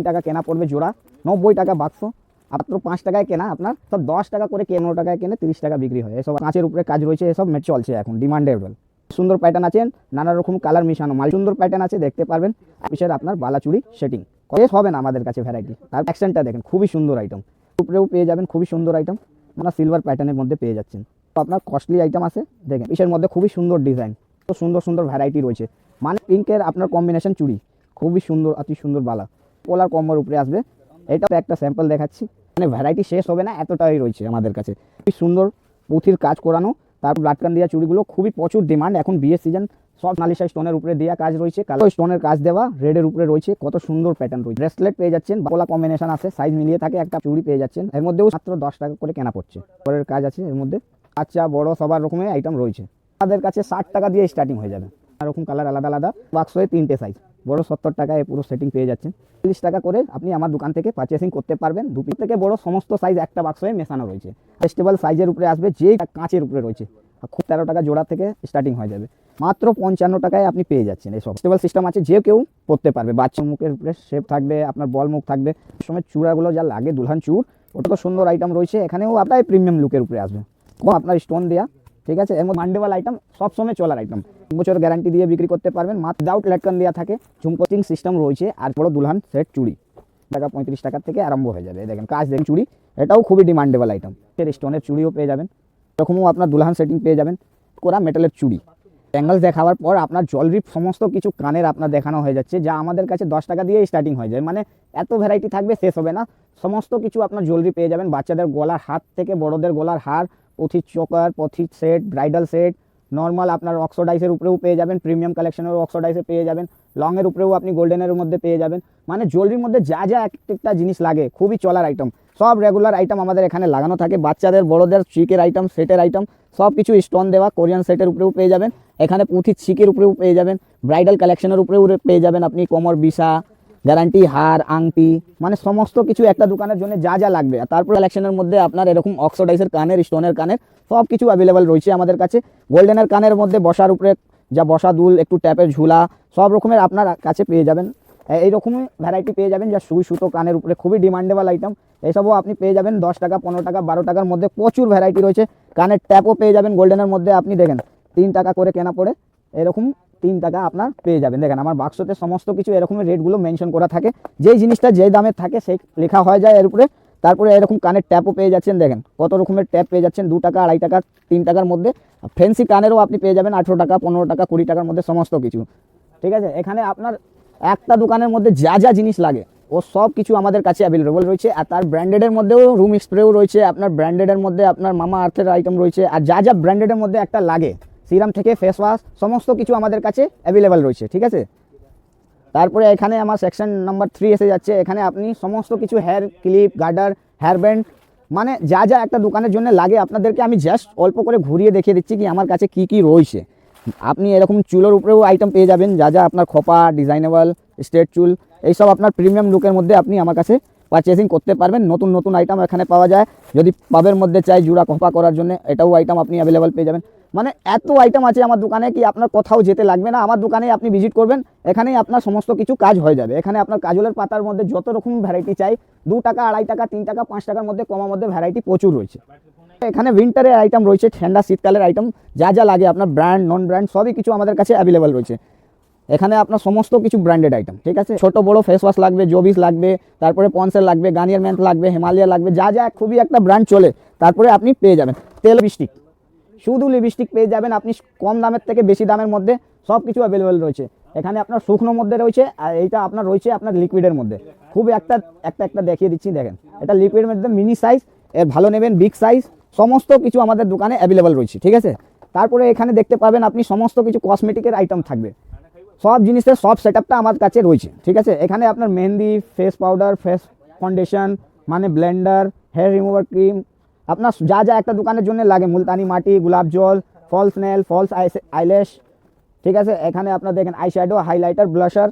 টাকা কেনা পড়বে জোড়া, নব্বই টাকা বাক্স মাত্র পাঁচ টাকায় কেনা আপনার, সব দশ টাকা করে পনেরো টাকায় কেনে তিরিশ টাকা বিক্রি হয়। এসব কাঁচের উপরে কাজ রয়েছে, এসব মেট চলছে এখন ডিমান্ডেবল সুন্দর প্যাটার্ন আছে, নানা রকম কালার মিশানো মাল, সুন্দর প্যাটার্ন আছে, দেখতে পারবেন। পিসের আপনার বালাচুরি সেটিং কয়েস হবে না আমাদের কাছে ভ্যারাইটি তার অ্যাকশনটা দেখেন, খুবই সুন্দর আইটেম উপরেও পেয়ে যাবেন খুবই সুন্দর আইটেম আপনার সিলভার প্যাটার্নের মধ্যে পেয়ে যাচ্ছেন। তো আপনার কস্টলি আইটেম আছে, দেখেন পিসের মধ্যে খুবই সুন্দর ডিজাইন তো সুন্দর সুন্দর ভ্যারাইটি রয়েছে। মানে পিঙ্কের আপনার কম্বিনেশন চুড়ি, খুবই সুন্দর, অতি সুন্দর বালা। পোলার কম্বোর উপরে আসবে। এটা তো একটা স্যাম্পল দেখাচ্ছি। মানে ভ্যারাইটি শেষ হবে না, এতটাই রয়েছে আমাদের কাছে। খুবই সুন্দর পুঁথির কাজ করানো, তারপর ব্লাডকান দেওয়া চুড়িগুলো খুবই প্রচুর ডিমান্ড এখন বিয়ের সিজন সব নালিশা স্টোনের উপরে দেওয়া কাজ রয়েছে। কালো স্টোনের কাজ দেওয়া রেডের উপরে রয়েছে, কত সুন্দর প্যাটার্ন রয়েছে। ব্রেসলেট পেয়ে যাচ্ছেন বালা কম্বিনেশন আছে সাইজ মিলিয়ে থাকে, একটা চুড়ি পেয়ে যাচ্ছেন। এর মধ্যেও মাত্র দশ টাকা করে কেনা পড়ছে। পরের কাজ আছে, এর মধ্যে বাচ্চা বড়, সবার রকমের আইটেম রয়েছে। আমাদের কাছে ষাট টাকা দিয়ে স্টার্টিং হয়ে যাবে। এরকম কালার আলাদা আলাদা বাক্সে তিনটে সাইজ বড় সত্তর টাকায় পুরো সেটিং পেয়ে যাচ্ছেন। চল্লিশ টাকা করে আপনি আমার দোকান থেকে পারচেসিং করতে পারবেন। দু থেকে বড় সমস্ত সাইজ একটা বাক্সে মেশানো রয়েছে। ফেস্টিভ্যাল সাইজের উপরে আসবে যে কাঁচের উপরে রয়েছে। খুব তেরো টাকা জোড়া থেকে স্টার্টিং হয়ে যাবে। মাত্র পঞ্চান্ন টাকায় আপনি পেয়ে যাচ্ছেন এই সব। ফেস্টিভ্যাল সিস্টেম আছে, যে কেউ পড়তে পারবে। বাচ্চা মুখের উপরে শেপ থাকবে, আপনার বল মুখ থাকবে। সময় চূড়াগুলো যা লাগে, দুলহান চূড়, ওটা তো সুন্দর আইটেম রয়েছে। এখানেও আপনার প্রিমিয়াম লুকের উপরে আসবে। আপনার স্টোন দেওয়া ঠিক আছে? এবং মান্ডেওয়াল আইটেম সবসময় চলার আইটেম বছর গ্যারান্টি দিয়ে বিক্রি করতে পারবেন। মাত্র দাউট লেটকান দেওয়া থাকে। ঝুমকোচিং সিস্টেম রয়েছে। আর বড় দুলহান সেট চুড়ি টাকা পঁয়ত্রিশ টাকার থেকে আরম্ভ হয়ে যাবে। দেখেন, কাজ দেখেন চুড়ি এটাও খুবই ডিমান্ডেবল আইটেম এর স্টোনের চুড়িও পেয়ে যাবেন। এরকমও আপনার দুলহান সেটিং পেয়ে যাবেন। কোরা মেটালের চুড়ি ব্যাঙ্গলস দেখাবার পর আপনার জলরি সমস্ত কিছু কানের আপনার দেখানো হয়ে যাচ্ছে, যা আমাদের কাছে দশ টাকা দিয়ে স্টার্টিং হয়ে যায়। মানে এত ভ্যারাইটি থাকবে, শেষ হবে না। সমস্ত কিছু আপনার জুয়েলারি পেয়ে যাবেন। বাচ্চাদের গলার হাত থেকে বড়দের গলার হার পথির চোকার পথির সেট, ব্রাইডাল সেট, নর্মাল আপনার অক্সোডাইসের উপরেও পেয়ে যাবেন, প্রিমিয়াম কালেকশনের অক্সোডাইসে পেয়ে যাবেন, লংয়ের উপরেও আপনি গোল্ডেনের মধ্যে পেয়ে যাবেন মানে জুয়েলারির মধ্যে যা যা এক একটা জিনিস লাগে, খুবই চলার আইটেম সব রেগুলার আইটেম আমাদের এখানে লাগানো থাকে, বাচ্চাদের, বড়দের চিকের আইটেম সেটের আইটেম সব কিছু স্টোন দেওয়া, কোরিয়ান সেটের উপরেও পেয়ে যাবেন, এখানে পুঁথির চিকের উপরেও পেয়ে যাবেন, ব্রাইডাল কালেকশনের উপরেও পেয়ে যাবেন আপনি, কোমর বিসা গ্যারান্টি, হার, আংটি মানে সমস্ত কিছু একটা দোকানের জন্য যা যা লাগবে। আর তারপর কালেকশনের মধ্যে আপনার এরকম অক্সোডাইসের কানের স্টোনের কানের সব কিছু অ্যাভেলেবেল রয়েছে আমাদের কাছে। গোল্ডেনের কানের মধ্যে বসার উপরে যা বসা দুল, একটু ট্যাপের ঝুলা, সব রকমের আপনার কাছে পেয়ে যাবেন। এইরকমই ভ্যারাইটি পেয়ে যাবেন, যা সুই সুতো কানের উপরে, খুবই ডিমান্ডেবল আইটেম এইসবও আপনি পেয়ে যাবেন দশ টাকা, পনেরো টাকা, বারো টাকার মধ্যে প্রচুর ভ্যারাইটি রয়েছে। কানের ট্যাপও পেয়ে যাবেন গোল্ডেনের মধ্যে, আপনি দেখেন, তিন টাকা করে কেনা পড়ে। এরকম তিন টাকা আপনার পেয়ে যাবেন। দেখেন, আমার বাক্সতে সমস্ত কিছু এরকমের রেটগুলো মেনশন করা থাকে। যেই জিনিসটা যেই দামে থাকে, সেই লেখা হয়ে যায় এর উপরে। তারপরে এরকম কানের ট্যাপও পেয়ে যাচ্ছেন, দেখেন। কত রকমের ট্যাপ পেয়ে যাচ্ছেন, দু টাকা, আড়াই টাকা, তিন টাকার মধ্যে। ফ্যান্সি কানেরও আপনি পেয়ে যাবেন, আঠেরো টাকা, পনেরো টাকা, কুড়ি টাকার মধ্যে সমস্ত কিছু। ঠিক আছে? এখানে আপনার একটা দোকানের মধ্যে যা যা জিনিস লাগে, ও সব কিছু আমাদের কাছে অ্যাভেলেবল রয়েছে। আর তার ব্র্যান্ডেডের মধ্যেও রুম স্প্রেও রয়েছে, আপনার ব্র্যান্ডেডের মধ্যে আপনার মামা আর্থের আইটেম রয়েছে। আর যা যা ব্র্যান্ডেডের মধ্যে একটা লাগে সিরাম থেকে ফেস ওয়াশ সমস্ত কিছু আমাদের কাছে অ্যাভেলেবেল রয়েছে, ঠিক আছে? তারপরে এখানে আমার সেকশন নাম্বার থ্রি এসে যাচ্ছে, এখানে আপনি সমস্ত কিছু hair clip garter hair band মানে যা যা একটা দোকানের জন্য লাগে আপনাদেরকে আমি জাস্ট অল্প করে ঘুরিয়ে দেখিয়ে দিচ্ছি কি আমার কাছে কি কি রয়েছে। আপনি এরকম চুলের উপরেও আইটেম পেয়ে যাবেন, যা যা আপনার খোপা ডিজাইনেবল স্ট্রেট চুল, এইসব আপনার প্রিমিয়াম লুকের মধ্যে আপনি আমার কাছে পারচেসিং করতে পারবেন। নতুন নতুন আইটেম এখানে পাওয়া যায়। যদি পাবের মধ্যে চাই জুড়া খোপা করার জন্য, এটাও আইটেম আপনি অ্যাভেলেবেল পেয়ে যাবেন। মানে এত আইটেম আছে আমার দোকানে কি আপনার কোথাও যেতে লাগবে না? আমার দোকানে আপনি ভিজিট করবেন, এখানেই আপনার সমস্ত কিছু কাজ হয়ে যাবে। এখানে আপনার কাজলের পাতার মধ্যে যত রকম ভ্যারাইটি চাই, দু টাকা, আড়াই টাকা, তিন টাকা, পাঁচ টাকার মধ্যে কমার মধ্যে ভ্যারাইটি প্রচুর রয়েছে। এখানে উইন্টারের আইটেম রয়েছে, ঠান্ডা শীতকালের আইটেম যা যা লাগে আপনার ব্র্যান্ড নন ব্র্যান্ড সবই কিছু আমাদের কাছে অ্যাভেলেবেল রয়েছে। এখানে আপনার সমস্ত কিছু ব্র্যান্ডেড আইটেম ঠিক আছে? ছোট, বড় ফেস ওয়াশ লাগবে জবিস লাগবে, তারপরে পন্সেল লাগবে গার্নিয়ার ম্যান্থ লাগবে হিমালয়া লাগবে, যা যা খুবই একটা ব্র্যান্ড চলে, তারপরে আপনি পেয়ে যাবেন। তেল লিপস্টিক শুধু লিপস্টিক পেয়ে যাবেন আপনি কম দামের থেকে বেশি দামের মধ্যে সব কিছু অ্যাভেলেবেল রয়েছে। এখানে আপনার শুকনো মধ্যে রয়েছে আর এইটা আপনার রয়েছে আপনার লিকুইডের মধ্যে। খুব একটা একটা একটা দেখিয়ে দিচ্ছি, দেখেন। এটা লিকুইডের মধ্যে মিনি সাইজ এর ভালো নেবেন বিগ সাইজ সমস্ত কিছু আমাদের দোকানে অ্যাভেলেবেল রয়েছে, ঠিক আছে? তারপরে এখানে দেখতে পাবেন আপনি সমস্ত কিছু কসমেটিকের আইটেম থাকবে। সব জিনিসের, সব সেট আমার কাছে রয়েছে, ঠিক আছে? এখানে আপনার mehndi face powder face foundation মানে ব্লেন্ডার হেয়ার রিমুভার ক্রিম আপনার যা যা একটা দোকানের জন্য লাগে মুলতানি মাটি গোলাপ জল ফলস নেল ফলস আইল্যাশ ঠিক আছে এখানে আপনার দেখেন eye shadow highlighter blusher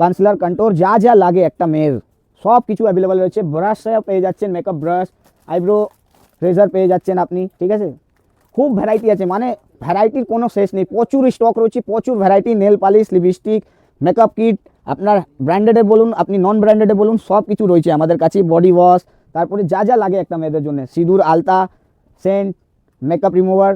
concealer contour যা যা লাগে একটা মেয়ের সব কিছু অ্যাভেলেবেল রয়েছে ব্রাশ পেয়ে যাচ্ছেন মেকআপ ব্রাশ আইব্রো রেজার পেয়ে যাচ্ছেন আপনি ঠিক আছে খুব ভ্যারাইটি আছে মানে ভ্যারাইটির কোনো শেষ নেই প্রচুর স্টক রয়েছে প্রচুর variety nail polish lipstick makeup kit আপনার ব্র্যান্ডেডে বলুন আপনি নন ব্র্যান্ডেডে বলুন সব কিছু রয়েছে আমাদের কাছে বডি ওয়াশ তারপরে যা যা লাগে একটা মেয়েদের জন্য। সিঁদুর, আলতা, scent makeup remover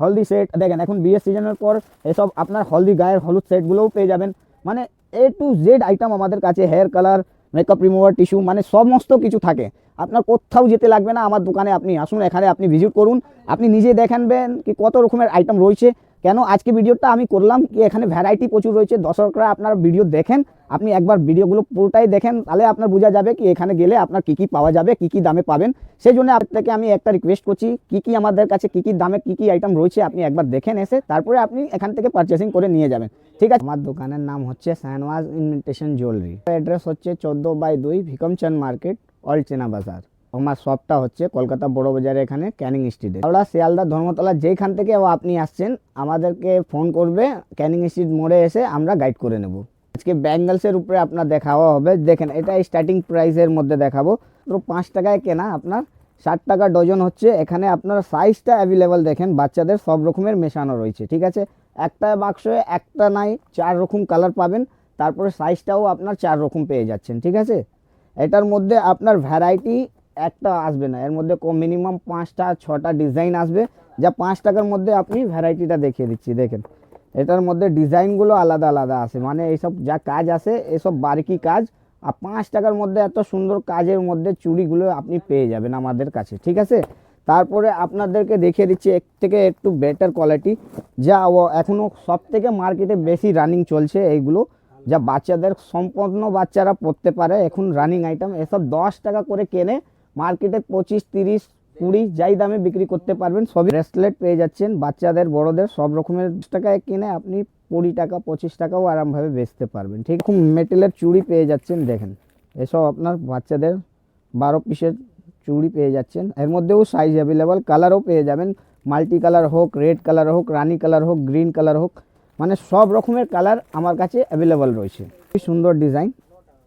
haldi set দেখেন, এখন বিয়ের সিজনের পর এসব আপনার হলদি গায়ের হলুদ সেটগুলোও পেয়ে যাবেন। মানে এ টু জেড আইটেম আমাদের কাছে hair colour makeup remover tissue মানে সমস্ত কিছু থাকে। আপনার কোথাও যেতে লাগবে না, আমার দোকানে আপনি আসুন, এখানে আপনি ভিজিট করুন। আপনি নিজে দেখেনবেন কি কত রকমের আইটেম রয়েছে। কেন? আজকে ভিডিওটা আমি করলাম কি এখানে ভ্যারাইটি প্রচুর রয়েছে। দর্শকরা আপনার ভিডিও দেখেন, আপনি একবার ভিডিওগুলো পুরোটাই দেখেন, তাহলে আপনার বোঝা যাবে কি এখানে গেলে আপনার কী কী পাওয়া যাবে, কী কী দামে পাবেন। সেই জন্য আপনাকে আমি একটা রিকোয়েস্ট করছি, কী কী আমাদের কাছে কী কী দামে কী কী আইটেম রয়েছে আপনি একবার দেখেন এসে তারপরে আপনি এখান থেকে পারচেসিং করে নিয়ে যাবেন। ঠিক আছে? আমার দোকানের নাম হচ্ছে শাহনওয়াজ ইনভিটেশন জুয়েলারি অ্যাড্রেস হচ্ছে চোদ্দ বাই দুই ভিকমচন্দ মার্কেট, অল চেনা বাজার। আমার শপটা হচ্ছে কলকাতা বড় বাজারে এখানে ক্যানিং স্ট্রিটে। হাওড়া, শিয়ালদা, ধর্মতলা যেখান থেকে আপনি আসছেন, আমাদেরকে ফোন করবে, ক্যানিং স্ট্রিট মোড়ে এসে আমরা গাইড করে নেব। আজকে ব্যাঙ্গলসের উপরে আপনার দেখাওয়া হবে। দেখেন, এটা স্টার্টিং প্রাইসের মধ্যে দেখাবো। তো পাঁচ টাকায় কেনা আপনার। ষাট টাকা ডজন হচ্ছে। এখানে আপনার সাইজটা অ্যাভেলেবেল দেখেন, বাচ্চাদের সব রকমের মেশানো রয়েছে, ঠিক আছে? একটা বাক্সে একটা নাই, চার রকম কালার পাবেন। তারপরে সাইজটাও আপনার চার রকম পেয়ে যাচ্ছেন, ঠিক আছে? এটার মধ্যে আপনার ভ্যারাইটি একটা আসবে না। এর মধ্যে কম মিনিমাম পাঁচটা, ছটা ডিজাইন আসবে। যা পাঁচ টাকার মধ্যে আপনি ভ্যারাইটিটা দেখিয়ে দিচ্ছি, দেখেন। এটার মধ্যে ডিজাইনগুলো আলাদা আলাদা আছে। মানে এইসব যা কাজ আছে, এসব বারিকি কাজ। আর পাঁচ টাকার মধ্যে এত সুন্দর কাজের মধ্যে চুড়িগুলো আপনি পেয়ে যাবেন আমাদের কাছে, ঠিক আছে? তারপরে আপনাদেরকে দেখিয়ে দিচ্ছি এক থেকে একটু বেটার কোয়ালিটি যা এখনও সব থেকে মার্কেটে বেশি রানিং চলছে এইগুলো। যা বাচ্চাদের সম্পূর্ণ বাচ্চারা পড়তে পারে। এখন রানিং আইটেম এসব দশ টাকা করে কেনে মার্কেটে পঁচিশ, তিরিশ, কুড়ি যাই দামে বিক্রি করতে পারবেন, সবই ব্রেসলেট পেয়ে যাচ্ছেন বাচ্চাদের, বড়দের, সব রকমের টাকায় কিনে আপনি কুড়ি টাকা, পঁচিশ টাকাও আরামভাবে বেচতে পারবেন। ঠিক, খুব মেটেলের চুড়ি পেয়ে যাচ্ছেন, দেখেন। এসব আপনার বাচ্চাদের বারো পিসের চুড়ি পেয়ে যাচ্ছেন। এর মধ্যেও সাইজ অ্যাভেলেবল কালারও পেয়ে যাবেন। মাল্টি কালার হোক রেড কালার হোক, রানি কালার হোক গ্রিন কালার হোক মানে সব রকমের কালার আমার কাছে অ্যাভেলেবল রয়েছে। খুবই সুন্দর ডিজাইন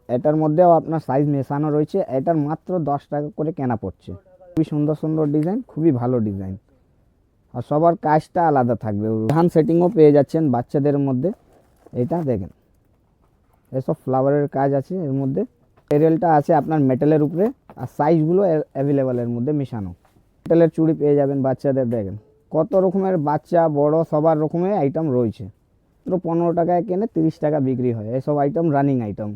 এটার মধ্যেও আপনার সাইজ মেশানো রয়েছে। এটার মাত্র দশ টাকা করে কেনা পড়ছে। খুবই সুন্দর সুন্দর ডিজাইন খুবই ভালো ডিজাইন আর সবার কাজটা আলাদা থাকবে। ধান সেটিংও পেয়ে যাচ্ছেন বাচ্চাদের মধ্যে। এটা দেখেন। এসব ফ্লাওয়ারের কাজ আছে এর মধ্যে। মেটেরিয়ালটা আছে আপনার মেটেলের উপরে। আর সাইজগুলো অ্যাভেলেবেল এর মধ্যে মেশানো। মেটেলের চুড়ি পেয়ে যাবেন বাচ্চাদের, দেখেন। কত রকমের বাচ্চা, বড়, সবার রকমের আইটেম রয়েছে। পনেরো টাকায় কেনে তিরিশ টাকা বিক্রি হয়। এসব আইটেম রানিং আইটেম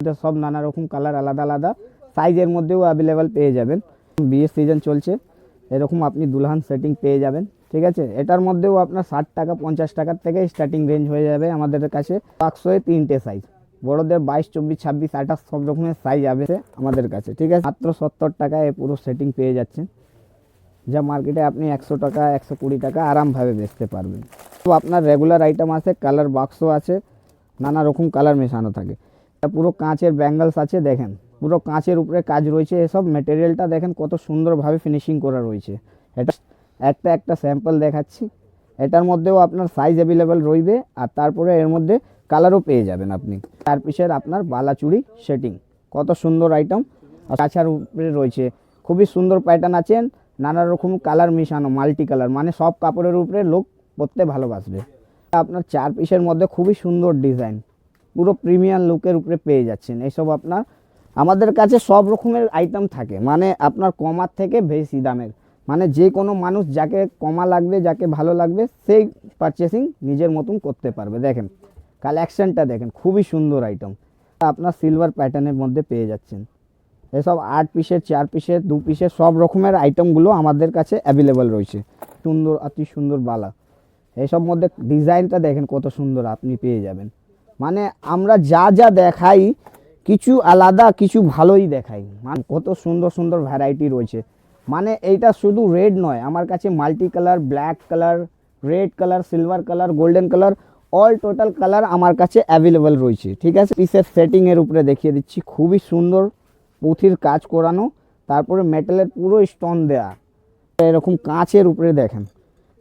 এটা সব নানা রকম কালার আলাদা আলাদা। সাইজের মধ্যেও অ্যাভেলেবেল পেয়ে যাবেন। বিয়ের সিজন চলছে। এরকম আপনি দুলহান সেটিং পেয়ে যাবেন। ঠিক আছে? এটার মধ্যেও আপনার ষাট টাকা, পঞ্চাশ টাকার থেকে স্টার্টিং রেঞ্জ হয়ে যাবে আমাদের কাছে। বাক্সয়ে তিনটে সাইজ বড়দের বাইশ, চব্বিশ, ছাব্বিশ, আঠাশ সব রকমের সাইজ আছে আমাদের কাছে। ঠিক আছে? মাত্র সত্তর টাকায় পুরো সেটিং পেয়ে যাচ্ছেন। যা মার্কেটে আপনি একশো টাকা, একশো কুড়ি টাকা আরামভাবে বেচতে পারবেন। তো আপনার রেগুলার আইটেম আছে কালার বাক্স আছে। নানা রকম কালার মেশানো থাকে। পুরো কাঁচের ব্যাঙ্গলস আছে, দেখেন। পুরো কাঁচের উপরে কাজ রয়েছে, এসব মেটেরিয়ালটা দেখেন কত সুন্দরভাবে ফিনিশিং করা রয়েছে। এটা একটা একটা স্যাম্পল দেখাচ্ছি। এটার মধ্যেও আপনার সাইজ অ্যাভেলেবেল রইবে, আর তারপরে এর মধ্যে কালারও পেয়ে যাবেন আপনি। চার পিসের আপনার বালাচুড়ি সেটিং কত সুন্দর আইটেম কাছার উপরে রয়েছে। খুবই সুন্দর প্যাটার্ন আছেন নানা রকম কালার মিশানো মাল্টি কালার মানে সব কাপড়ের উপরে লোক পরতে ভালোবাসবে। আপনার চার পিসের মধ্যে খুবই সুন্দর ডিজাইন পুরো প্রিমিয়াম লুকের উপরে পেয়ে যাচ্ছেন। এইসব আপনার, আমাদের কাছে সব রকমের আইটেম থাকে। মানে আপনার কমার থেকে বেশি দামের। মানে যে কোনো মানুষ যাকে কমা লাগবে, যাকে ভালো লাগবে, সেই পারচেসিং নিজের মতন করতে পারবে। দেখেন কালেকশনটা দেখেন, খুবই সুন্দর আইটেম আপনার সিলভার প্যাটার্নের মধ্যে পেয়ে যাচ্ছেন। এসব আট পিসের চার পিসের দু পিসের সব রকমের আইটেমগুলো আমাদের কাছে অ্যাভেলেবেল রয়েছে। সুন্দর, অতি সুন্দর বালা। এসব মধ্যে ডিজাইনটা দেখেন, কত সুন্দর আপনি পেয়ে যাবেন। মানে আমরা যা যা দেখাই, কিছু আলাদা, কিছু ভালোই দেখাই। মানে কত সুন্দর সুন্দর ভ্যারাইটি রয়েছে। মানে এইটা শুধু রেড নয়, আমার কাছে multi colour black colour red colour silver colour golden colour all total colour আমার কাছে অ্যাভেলেবেল রয়েছে। ঠিক আছে? পিসের সেটিংয়ের উপরে দেখিয়ে দিচ্ছি। খুবই সুন্দর পুঁথির কাজ করানো, তারপরে মেটালের পুরো স্টোন দেয়া। এরকম কাঁচের উপরে দেখেন।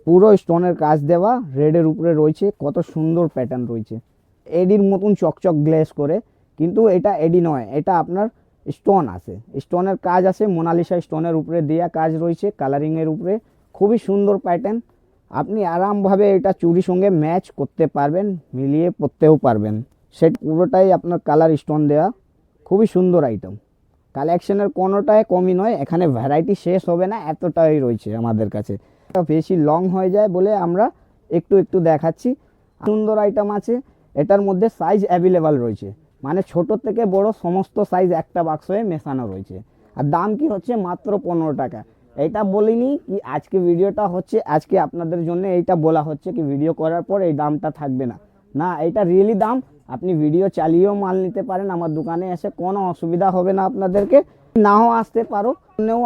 পুরো স্টোনের কাজ দেওয়া রেডের উপরে রয়েছে। কত সুন্দর প্যাটার্ন রয়েছে। এডির মতন চকচক গ্লেস করে, কিন্তু এটা এডি নয়, এটা আপনার স্টোন আছে। স্টোনের কাজ আছে, মোনালিসা স্টোনের উপরে দেওয়া কাজ রয়েছে, কালারিংয়ের উপরে। খুবই সুন্দর প্যাটার্ন। আপনি আরামভাবে এটা চুরির সঙ্গে ম্যাচ করতে পারবেন, মিলিয়ে পরতেও পারবেন। সেট পুরোটাই আপনার কালার স্টোন দেওয়া খুবই সুন্দর আইটেম কালেকশনের কোনোটাই কমই নয়, এখানে ভ্যারাইটি শেষ হবে না, এতটাই রয়েছে আমাদের কাছে। বেশি লং হয়ে যায় বলে আমরা একটু একটু দেখাচ্ছি। সুন্দর আইটেম আছে। এটার মধ্যে সাইজ অ্যাভেলেবেল রয়েছে। মানে ছোট থেকে বড় সমস্ত সাইজ একটা বাক্সে মেশানো রয়েছে। আর দাম কি হচ্ছে মাত্র পনেরো টাকা। এটা বলিনি কি আজকে ভিডিওটা হচ্ছে, আজকে আপনাদের জন্য এইটা বলা হচ্ছে কি ভিডিও করার পর এই দামটা থাকবে না। না, এটা রিয়েলি দাম। আপনি ভিডিও চালিয়েও মাল নিতে পারেন, আমার দোকানে এসে কোনো অসুবিধা হবে না আপনাদেরকে। নাও আসতে পারো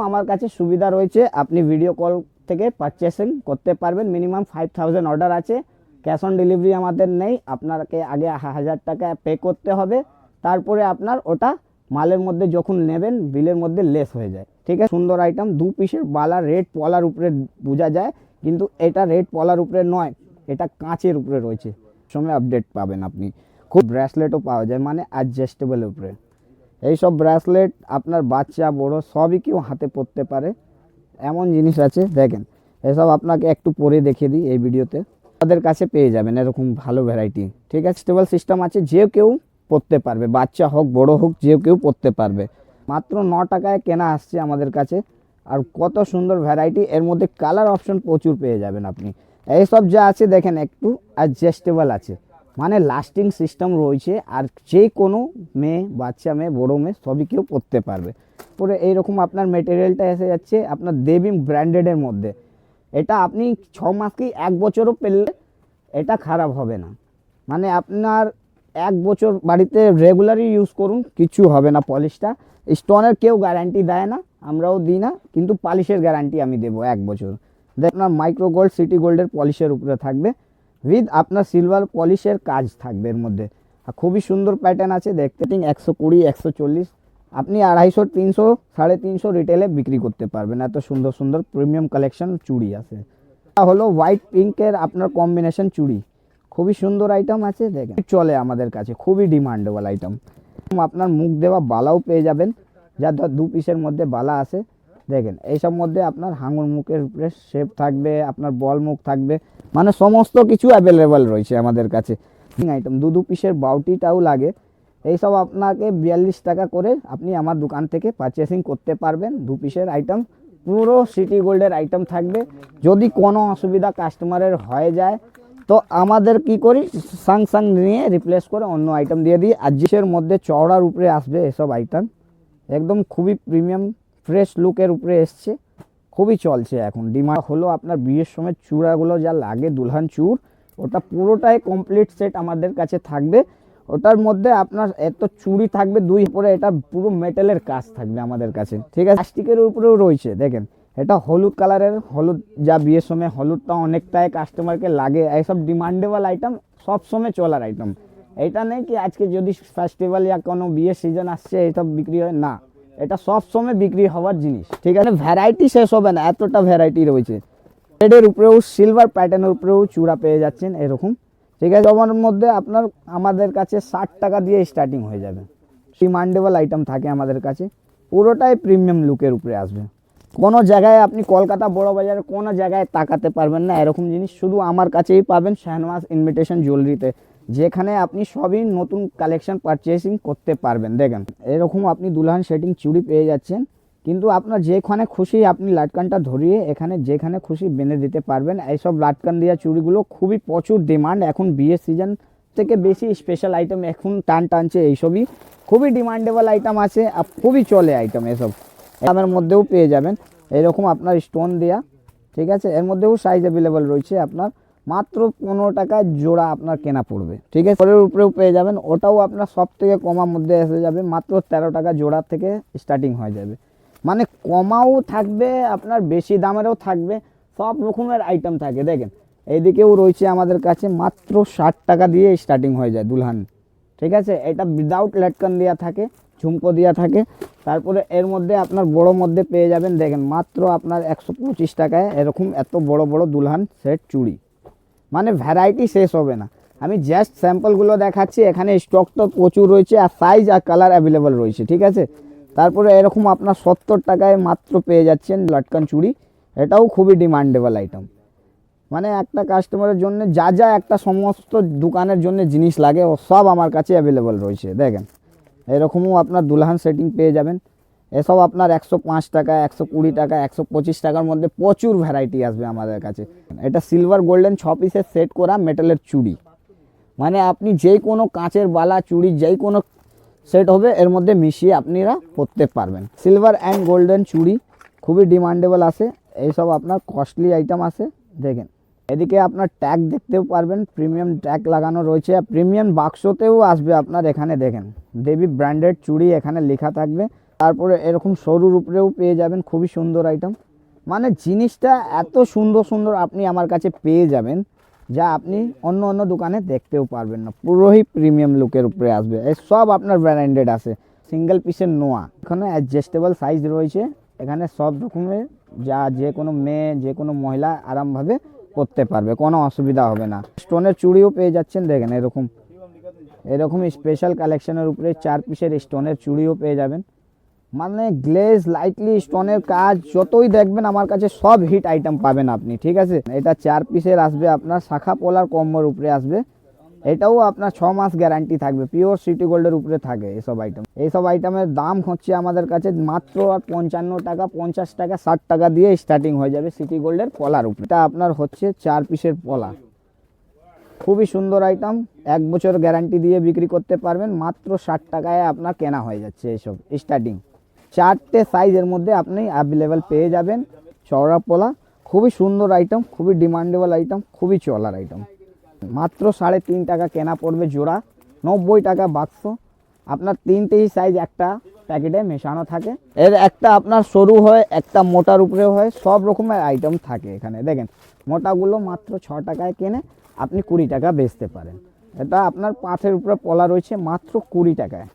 আমার কাছে সুবিধা রয়েছে। আপনি ভিডিও কল থেকে পারচেসিং করতে পারবেন। মিনিমাম ফাইভ থাউজেন্ড অর্ডার আছে। ক্যাশ অন ডেলিভারি আমাদের নেই, আপনাকে আগে হাজার টাকা পে করতে হবে, তারপরে আপনার ওটা মালের মধ্যে যখন নেবেন, বিলের মধ্যে লেস হয়ে যায়। ঠিক আছে? সুন্দর আইটেম দু পিসের বালা রেড পলার উপরে বোঝা যায়, কিন্তু এটা রেড পলার উপরে নয়, এটা কাঁচের উপরে রয়েছে। সময় আপডেট পাবেন আপনি। খুব ব্রেসলেটও পাওয়া যায় মানে অ্যাডজাস্টেবল উপরে। এইসব ব্রেসলেট আপনার বাচ্চা, বড়, সবই কেউ হাতে পরতে পারে। এমন জিনিস আছে, দেখেন। এসব আপনাকে একটু পরে দেখিয়ে দিই এই ভিডিওতে তাদের কাছে পেয়ে যাবেন এরকম ভালো ভ্যারাইটি ঠিক আছে? স্টেবল সিস্টেম আছে, যে কেউ পরতে পারবে। বাচ্চা হোক, বড় হোক, যে কেউ পরতে পারবে। মাত্র ন টাকায় কেনা আসছে আমাদের কাছে। আর কত সুন্দর ভ্যারাইটি এর মধ্যে কালার অপশন প্রচুর পেয়ে যাবেন আপনি। এইসব যা আছে দেখেন একটু অ্যাডজাস্টেবল আছে। মানে লাস্টিং সিস্টেম রয়েছে, আর যে কোনো মেয়ে, বাচ্চা মেয়ে, বড়ো মেয়ে, সবই কেউ পরতে পারবে। পরে এইরকম আপনার মেটেরিয়ালটা এসে যাচ্ছে, আপনার দেবী ব্র্যান্ডেডের মধ্যে। এটা আপনি ছ মাস কি এক বছরও পেলে এটা খারাপ হবে না। মানে আপনার এক বছর বাড়িতে রেগুলারই ইউজ করুন, কিছু হবে না পলিশটা। স্টোনের কেউ গ্যারান্টি দেয় না, আমরাও দিই না, কিন্তু পলিশের গ্যারান্টি আমি দেবো এক বছর। আপনার মাইক্রো গোল্ড সিটি গোল্ডের পলিশের উপরে থাকবে। উইথ আপনার সিলভার পলিশের কাজ থাকবে এর মধ্যে। খুবই সুন্দর প্যাটার্ন আছে, দেখতে একশো কুড়ি, একশো চল্লিশ আপনি আড়াইশো, তিনশো, সাড়ে তিনশো রিটেলে বিক্রি করতে পারবেন। এত সুন্দর সুন্দর প্রিমিয়াম কালেকশন চুড়ি আছে। হলো হোয়াইট পিঙ্কের আপনার কম্বিনেশন চুড়ি। খুবই সুন্দর আইটেম আছে, দেখেন। চলে আমাদের কাছে, খুবই ডিমান্ডেবল আইটেম আপনার মুখ দেওয়া বালাও পেয়ে যাবেন, যা ধর দু পিসের মধ্যে বালা আছে। দেখেন, এইসব মধ্যে আপনার হাঙুর মুখের উপরে শেপ থাকবে, আপনার বল মুখ থাকবে মানে সমস্ত কিছু অ্যাভেলেবেল রয়েছে আমাদের কাছে। আইটেম দু দু পিসের বাউটিটাও লাগে। এইসব আপনাকে বিয়াল্লিশ টাকা করে আপনি আমার দোকান থেকে পারচেসিং করতে পারবেন। দু পিসের আইটেম পুরো সিটি গোল্ডের আইটেম থাকবে। যদি কোনো অসুবিধা কাস্টমারের হয়ে যায়, তো আমাদের কি করি? সাং সাং নিয়ে রিপ্লেস করে অন্য আইটেম দিয়ে দিই। আর জিসের মধ্যে চওড়ার উপরে আসবে এসব আইটেম একদম খুবই প্রিমিয়াম ফ্রেশ লুকের উপরে এসছে। খুবই চলছে এখন। ডিমান্ড হলো আপনার বিয়ের সময় চূড়াগুলো যা লাগে, দুলহান চূড়, ওটা পুরোটাই কমপ্লিট সেট আমাদের কাছে থাকবে। ওটার মধ্যে আপনার এত চুড়ি থাকবে, দুই পরে এটা পুরো মেটালের কাজ থাকবে আমাদের কাছে, ঠিক আছে? প্লাস্টিকের উপরেও রয়েছে, দেখেন। এটা হলুদ কালারের, হলুদ যা বিয়ের সময় হলুদটা অনেকটাই কাস্টমারকে লাগে, এইসব ডিমান্ডেবল আইটেম সব সময় চলার আইটেম এটা নেই কি আজকে যদি ফেস্টিভ্যাল ইয়া কোনো বিয়ের সিজন আসছে, এইসব বিক্রি হয়? না। এটা সব সময় বিক্রি হওয়ার জিনিস, ঠিক আছে? ভ্যারাইটি শেষ হবে না, এতটা ভ্যারাইটি রয়েছে। রেডের উপরেও সিলভার প্যাটার্নের উপরেও চূড়া পেয়ে যাচ্ছেন, এরকম। ঠিক আছে, জমার মধ্যে আপনার আমাদের কাছে ষাট টাকা দিয়ে স্টার্টিং হয়ে যাবে। ডিমান্ডেবল আইটেম থাকে আমাদের কাছে, পুরোটাই প্রিমিয়াম লুকের উপরে আসবে। কোনো জায়গায় আপনি কলকাতা বড় বাজারে, কোনো জায়গায় তাকাতে পারবেন না, এরকম জিনিস শুধু আমার কাছেই পাবেন শাহনওয়াজ ইনভিটেশন জুয়েলারিতে যেখানে আপনি সবই নতুন কালেকশন পারচেসিং করতে পারবেন। দেখেন, এরকম আপনি দুলহান সেটিং চুড়ি পেয়ে যাচ্ছেন কিন্তু আপনার যেখানে খুশি আপনি লাটকানটা ধরিয়ে এখানে যেখানে খুশি বেঁধে দিতে পারবেন। এইসব লাটকান দেওয়া চুড়িগুলো খুবই প্রচুর ডিমান্ড। এখন বিয়ের সিজন থেকে বেশি স্পেশাল আইটেম এখন টান টানছে এইসবই। খুবই ডিমান্ডেবল আইটেম আছে আর খুবই চলে আইটেম এসব। দামের মধ্যেও পেয়ে যাবেন। এরকম আপনার স্টোন দেয়া, ঠিক আছে? এর মধ্যেও সাইজ অ্যাভেলেবেল রয়েছে আপনার। মাত্র পনেরো টাকায় জোড়া আপনার কেনা পড়বে, ঠিক আছে? পরের উপরেও পেয়ে যাবেন। ওটাও আপনার সব থেকে কমার মধ্যে এসে যাবে। মাত্র তেরো টাকা জোড়া থেকে স্টার্টিং হয়ে যাবে। মানে কমাও থাকবে, আপনার বেশি দামেরও থাকবে, সব রকমের আইটেম থাকে, দেখেন। এইদিকেও রয়েছে আমাদের কাছে মাত্র ষাট টাকা দিয়ে স্টার্টিং হয়ে যায় দুলহান। ঠিক আছে? এটা উইদাউট লেটকান দেওয়া থাকে, ঝুমকো দেওয়া থাকে। তারপরে এর মধ্যে আপনার বড় মধ্যে পেয়ে যাবেন, দেখেন, মাত্র আপনার একশো পঁচিশ টাকায় এরকম এত বড় বড় দুলহান সেট চুড়ি। মানে ভ্যারাইটি শেষ হবে না। আমি জাস্ট স্যাম্পলগুলো দেখাচ্ছি, এখানে স্টক তো প্রচুর রয়েছে আর সাইজ আর কালার অ্যাভেলেবল রয়েছে, ঠিক আছে? তারপরে এরকম আপনার সত্তর টাকায় মাত্র পেয়ে যাচ্ছেন লটকান চুড়ি। এটাও খুবই ডিমান্ডেবল আইটেম মানে একটা কাস্টমারের জন্য যা যা একটা সমস্ত দোকানের জন্য জিনিস লাগে, ও সব আমার কাছে অ্যাভেলেবল রয়েছে, দেখেন। এরকমও আপনার দুলহান সেটিং পেয়ে যাবেন। এসব আপনার একশো পাঁচ টাকা, একশো কুড়ি টাকা, একশো পঁচিশ টাকার মধ্যে প্রচুর ভ্যারাইটি আসবে আমাদের কাছে। এটা সিলভার গোল্ডেন ছ পিসের সেট করা মেটালের চুড়ি। মানে আপনি যে কোনো কাঁচের বালা চুড়ি যেই কোনো সেট হবে, এর মধ্যে মিশিয়ে আপনারা পরতে পারবেন। সিলভার অ্যান্ড গোল্ডেন চুড়ি খুবই ডিমান্ডেবল আছে, এইসব আপনার কস্টলি আইটেম আছে, দেখেন। এদিকে আপনার ট্যাগ দেখতেও পারবেন প্রিমিয়াম ট্যাগ লাগানো রয়েছে প্রিমিয়াম বাক্সতেও আসবে আপনার এখানে, দেখেন। দেবী ব্র্যান্ডেড চুড়ি এখানে লেখা থাকবে, তারপরে এরকম সরুর উপরেও পেয়ে যাবেন, খুবই সুন্দর আইটেম মানে জিনিসটা এত সুন্দর সুন্দর আপনি আমার কাছে পেয়ে যাবেন যা আপনি অন্য অন্য দোকানে দেখতেও পারবেন না। পুরোই প্রিমিয়াম লুকের উপরে আসবে। এই সব আপনার ব্র্যান্ডেড আছে। সিঙ্গেল পিসের নোয়া। এখানে অ্যাডজাস্টেবল সাইজ রয়েছে। এখানে সব রকমের যা যে কোনো মেয়ে, যে কোনো মহিলা আরামভাবে পরতে পারবে। কোনো অসুবিধা হবে না। স্টোনের চুড়িও পেয়ে যাচ্ছেন। দেখেন এরকম। এরকম স্পেশাল কালেকশনের উপরে চার পিসের স্টোনের চুড়িও পেয়ে যাবেন। মানে গ্লেজ লাইটলি স্টোনের কাজ, যতই দেখবেন আমার কাছে সব হিট আইটেম পাবেন আপনি, ঠিক আছে? এটা চার পিসের আসবে, আপনার শাখা পোলার কম্বোর উপরে আসবে। এটাও আপনার ছ মাস গ্যারান্টি থাকবে পিওর সিটি গোল্ডের উপরে থাকে এইসব আইটেম এইসব আইটেমের দাম হচ্ছে আমাদের কাছে মাত্র আর পঞ্চান্ন টাকা, পঞ্চাশ টাকা, ষাট টাকা দিয়ে স্টার্টিং হয়ে যাবে সিটি গোল্ডের পলার উপরে। এটা আপনার হচ্ছে চার পিসের পলা। খুবই সুন্দর আইটেম এক বছর গ্যারান্টি দিয়ে বিক্রি করতে পারবেন, মাত্র ষাট টাকায় আপনার কেনা হয়ে যাচ্ছে এইসব স্টার্টিং চারটে সাইজের মধ্যে আপনি অ্যাভেলেবেল পেয়ে যাবেন। চওড়া পোলা, খুবই সুন্দর আইটেম খুবই ডিমান্ডেবল আইটেম খুবই চলার আইটেম মাত্র সাড়ে তিন টাকা কেনা পড়বে জোড়া, নব্বই টাকা বাক্স আপনার তিনটেই সাইজ একটা প্যাকেটে মেশানো থাকে। এর একটা আপনার সরু হয়, একটা মোটার উপরে হয়, সব রকমের আইটেম থাকে এখানে। দেখেন, মোটাগুলো মাত্র ছ টাকায় কেনে, আপনি কুড়ি টাকা বেচতে পারেন। এটা আপনার পাথের উপরে পলা রয়েছে, মাত্র কুড়ি টাকায়।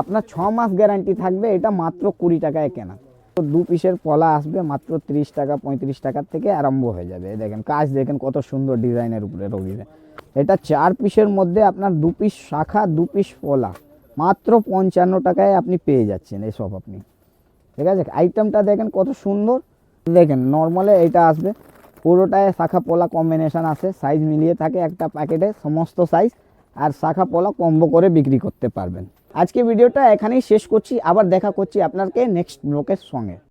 আপনার ছ মাস গ্যারান্টি থাকবে, এটা মাত্র কুড়ি টাকায় কেনা। তো দু পিসের পলা আসবে মাত্র তিরিশ টাকা, পঁয়ত্রিশ টাকার থেকে আরম্ভ হয়ে যাবে। দেখেন, কাজ দেখেন কত সুন্দর ডিজাইনের উপরে রবিবে এটা চার পিসের মধ্যে আপনার দু পিস শাখা, দু পিস পলা। মাত্র পঞ্চান্ন টাকায় আপনি পেয়ে যাচ্ছেন এসব আপনি। ঠিক আছে? আইটেমটা দেখেন কত সুন্দর। দেখেন নর্মালে এটা আসবে। পুরোটায় শাখা, পোলা কম্বিনেশান আছে। সাইজ মিলিয়ে থাকে একটা প্যাকেটে সমস্ত সাইজ আর শাখা পোলা কম্বো করে বিক্রি করতে পারবেন। আজকে ভিডিওটা এখানেই শেষ করছি, আবার দেখা করছি আপনাকে নেক্সট ব্লকের সঙ্গে।